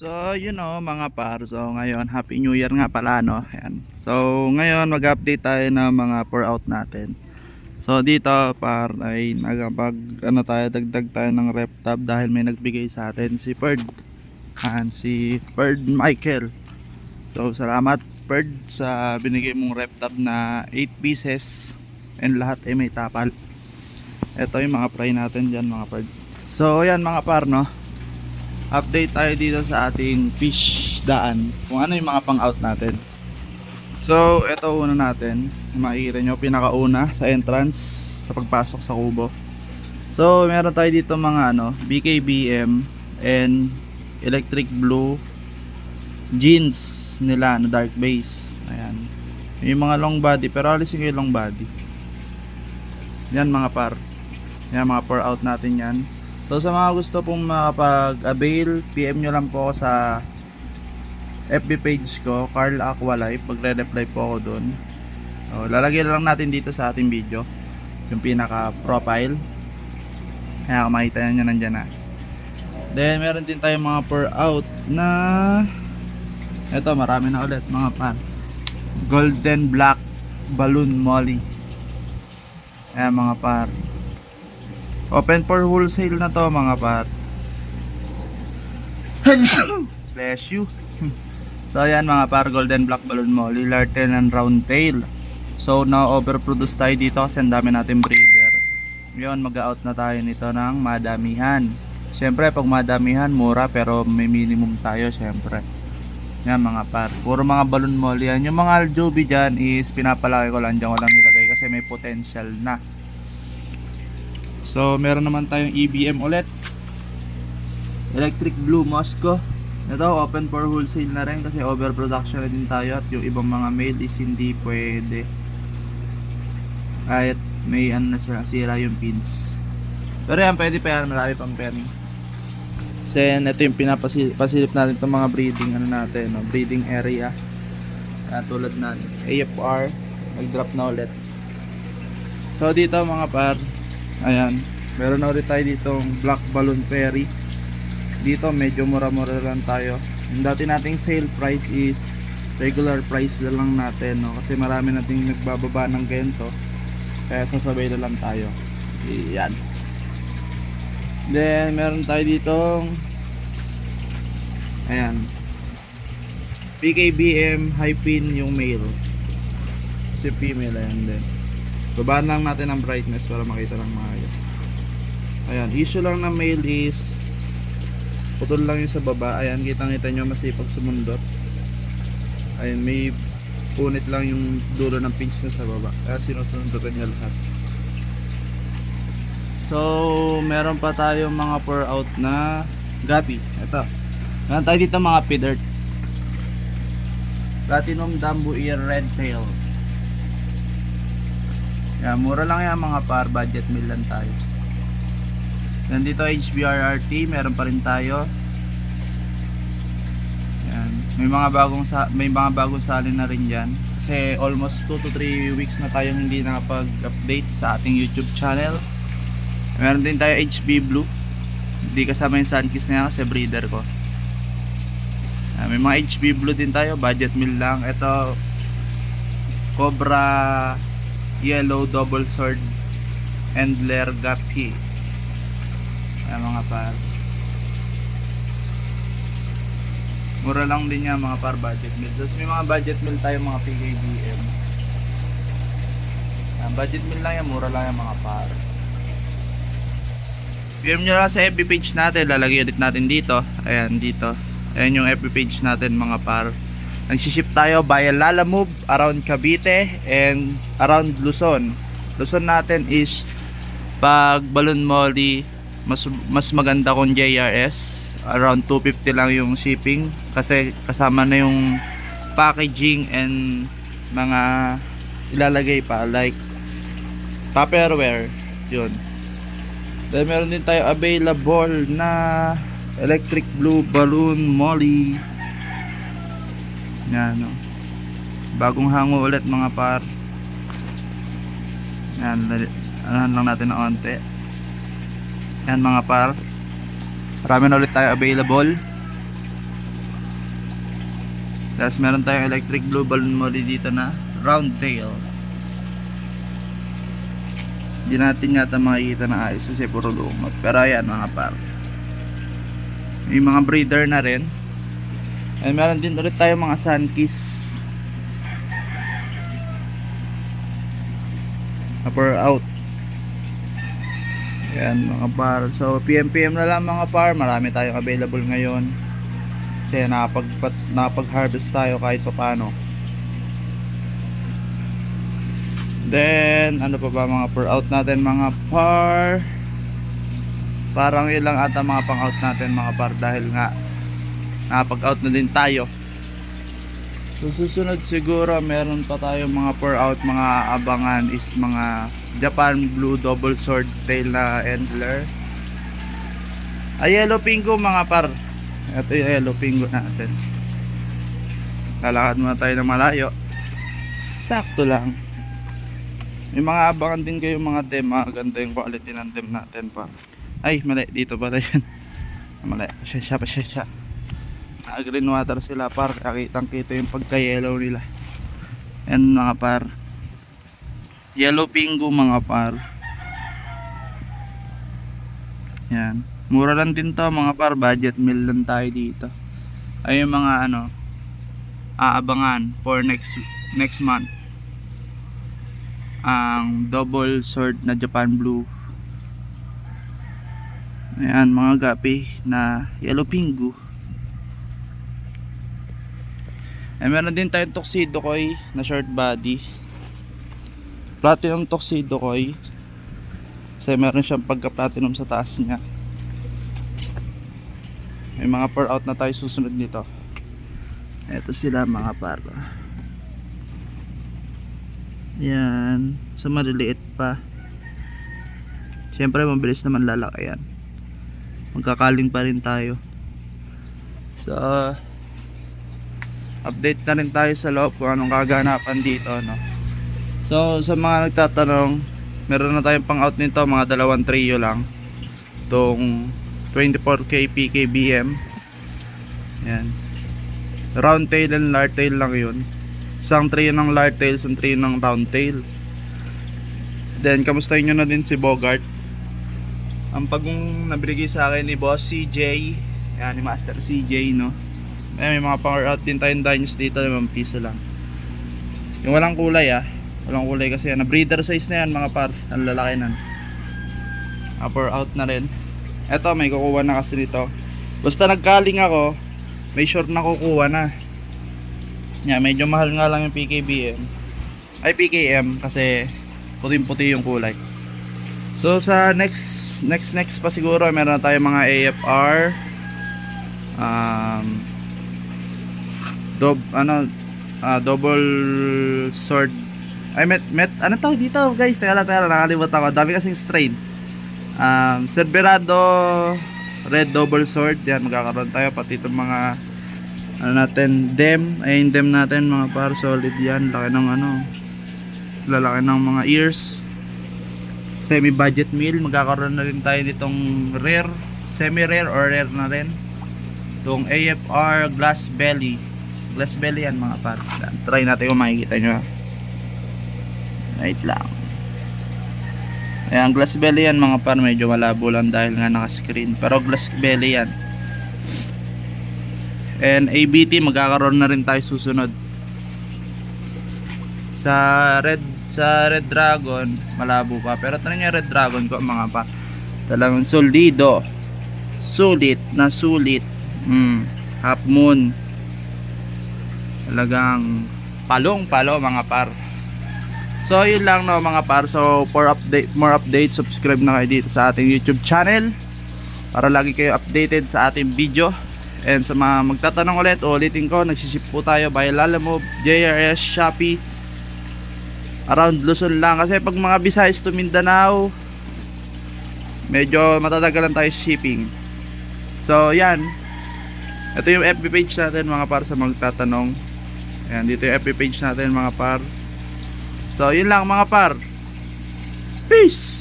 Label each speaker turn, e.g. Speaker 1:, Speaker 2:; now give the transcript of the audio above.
Speaker 1: So, you know, mga par. So, ngayon, Happy New Year nga pala, no? Ayan. So, ngayon, mag-update tayo ng mga pour out natin. So, dito, par, ay nagapag, ano tayo, dagdag tayo ng rep tab dahil may nagbigay sa atin si Perd. Ayan, si Perd Michael. So, salamat, Perd, sa binigay mong rep tab na 8 pieces and lahat ay may tapal. Ito yung mga fry natin dyan, mga Perd. So, ayan, mga par, no? Update tayo dito sa ating fish daan. Kung ano yung mga pang out natin. So ito una natin. Makikita nyo pinakauna sa entrance sa pagpasok sa kubo. So meron tayo dito mga ano BKBM and electric blue jeans nila na dark base ayan. Yung mga long body pero alisin ko yung long body. Yan mga par. Yan mga pour out natin yan So sa mga gusto pong makapag-avail, PM nyo lang po sa FB page ko, Carl Aqualife. Magre-reply po ako doon. So, lalagyan lang natin dito sa ating video yung pinaka-profile. Kaya makita nyo nandyan na. Then meron din tayong mga per out na ito marami na ulit mga pan. Golden Black Balloon Molly. Ayan mga par. Open for wholesale na to mga par. Bless you. so ayan mga par, golden black balloon molly, larten and round tail. So now overproduce tayo dito kasi ang dami natin breeder. Ngayon mag-out na tayo nito ng madamihan. Siyempre pag madamihan mura pero may minimum tayo siyempre. Yan mga par. Puro mga balloon molly yan. Yung mga aljobi dyan is pinapalaki ko lang dyan ko lang nilagay kasi may potential na. So, meron naman tayong EBM ulit. Electric Blue Moscow. Ito, open for wholesale na rin kasi overproduction na din tayo at yung ibang mga male is hindi pwede. Kahit may ano na sira, yung pins. Pero yan, pwede pa yan. Marami pang penny. Yan, ito yung pinapasilip natin itong mga breeding ano natin, no? breeding area. Kaya tulad na AFR, nag-drop na ulit. So dito mga par, Ayan. Meron na ulit tayo ditong Black Balloon Ferry. Dito medyo mura-mura lang tayo. Yung dati nating sale price is regular price na lang natin. No? Kasi marami nating nagbababa ng gento. Kaya sasabay na lang tayo. Ayan. Then meron tayo ditong Ayan. PKBM high pin yung male. Si female ayan din. Babaan lang natin ang brightness para makita ng maayos. Ayan, issue lang ng male is putol lang yung sa baba. Ayan, kitang-kita nyo masipag sumundot. Ayan, may punit lang yung dulo ng pinch na sa baba. Kaya sinusundutan niya lahat. So, meron pa tayong mga pour out na gabi. Ito. Meron tayo dito mga pidert. Platinum Dumbo Ear Red Tail. Yan, mura lang yan mga par, budget meal lang tayo. Nandito HBRRT, meron pa rin tayo. Yan, may mga bagong sa may mga bagong salin na rin diyan. Kasi almost 2 to 3 weeks na tayong hindi nakapag-update sa ating YouTube channel. Meron din tayo HB Blue. Hindi kasama yung Sunkiss na yan kasi breeder ko. Yan, may mga HB Blue din tayo, budget meal lang. Ito Cobra yellow double sword and lair gapi. Ay mga par. Mura lang din yan mga par budget meal. So may mga budget meal tayo mga PKBM yan, budget meal lang yan mura lang yan mga par. PM nyo lang sa FB page natin lalagay ulit natin dito. Ayan dito. Ayan yung FB page natin mga par Nagsiship tayo via Lala Move around Cavite and around Luzon. Luzon natin is pag balloon molly mas mas maganda kung JRS around 250 lang yung shipping kasi kasama na yung packaging and mga ilalagay pa like Tupperware yun. Then meron din tayo available na electric blue balloon molly yan no. Bagong hango ulit mga par. Yan, anahan lang natin ng onte. Yan mga par. Marami na ulit tayo available. Tapos meron tayong electric blue balloon molly dito na round tail. Hindi natin yata makikita na ayos kasi puro lumot. Pero ayan mga par. May mga breeder na rin. And meron din ulit tayong mga sunkiss. Upper out. Ayan mga par. So PM PM na lang mga par. Marami tayong available ngayon. Kasi nakapag, nakapag-harvest tayo kahit pa paano. Then, ano pa ba mga per out natin mga par? Parang ilang ata mga pang out natin mga par dahil nga nakapag out na din tayo. So susunod siguro meron pa tayo mga per out mga abangan is mga Japan Blue Double Sword Tail na Endler. Ay yellow pingo mga par. Ito yung yellow pingo natin. Lalakad muna tayo ng malayo. Sakto lang. May mga abangan din kayo mga dem. Maganda yung quality ng dem natin pa. Ay, mali. Dito pala yun. Mali. Pasensya, pasensya. Naka-green water sila par. Kaya kitang kita yung pagka-yellow nila. Yan mga par. Yellow pingo mga par. Yan. Mura lang din to mga par. Budget meal lang tayo dito. Ay yung mga ano. Aabangan for next next month ang double sword na Japan Blue. Ayan, mga gapi na yellow pingu. Eh, meron din tayong tuxedo koi na short body. Platinum tuxedo koi. Kasi meron siyang pagka-platinum sa taas niya. May mga per out na tayo susunod nito. Ito sila mga paro. Yan. So maliliit pa. Siyempre mabilis naman lalaki yan. Magkakaling pa rin tayo. So update na rin tayo sa loob kung anong kaganapan dito no. So sa mga nagtatanong, meron na tayong pang out nito mga dalawang trio lang. Tong 24k PKBM. Yan. Round tail and large tail lang yun isang tray ng large tail, isang tray ng round tail. Then, kamustahin nyo na din si Bogart. Ang pagong nabigay sa akin ni Boss CJ, yan, ni Master CJ, no. May, may mga power out din tayong dines dito, 5 piso lang. Yung walang kulay, ah. Walang kulay kasi yan. breeder size na yan, mga par. Ang lalaki nan. Upper out na rin. Eto, may kukuha na kasi dito. Basta nagkaling ako, may short na kukuha na. Yeah, medyo mahal nga lang yung PKBM. Ay PKM kasi puting-puti yung kulay. So sa next next next pa siguro meron na tayong mga AFR um dob ano ah, double sword. Ay met met ano tawag dito guys? Teka lang teka lang nakalimutan ko. Dami kasing strain. Um Cerberado red double sword. Yan magkakaroon tayo. Pati itong mga ano natin dem. Ay yung dem natin mga par solid yan. Laki ng ano lalaki ng mga ears. Semi budget meal. Magkakaroon na rin tayo nitong rare semi rare or rare na rin. Itong AFR glass belly glass belly yan mga par try natin kung makikita nyo wait lang Ayan, glass belly yan mga par medyo malabo lang dahil nga naka screen pero glass belly yan And ABT magkakaroon na rin tayo susunod. Sa Red sa Red Dragon malabo pa pero tanong niya Red Dragon ko mga pa. Talagang solido. Sulit na sulit. Mm, half moon. Talagang palong-palo mga par. So yun lang no mga par. So for update more updates subscribe na kayo dito sa ating YouTube channel para lagi kayo updated sa ating video. And sa mga magtatanong ulit, ulitin ko, nagsiship po tayo by Lalamove, JRS, Shopee. Around Luzon lang. Kasi pag mga Visayas to Mindanao, medyo matatagalan tayo shipping. So, yan. Ito yung FB page natin mga par sa magtatanong. Ayan, dito yung FB page natin mga par. So, yun lang mga par. Peace!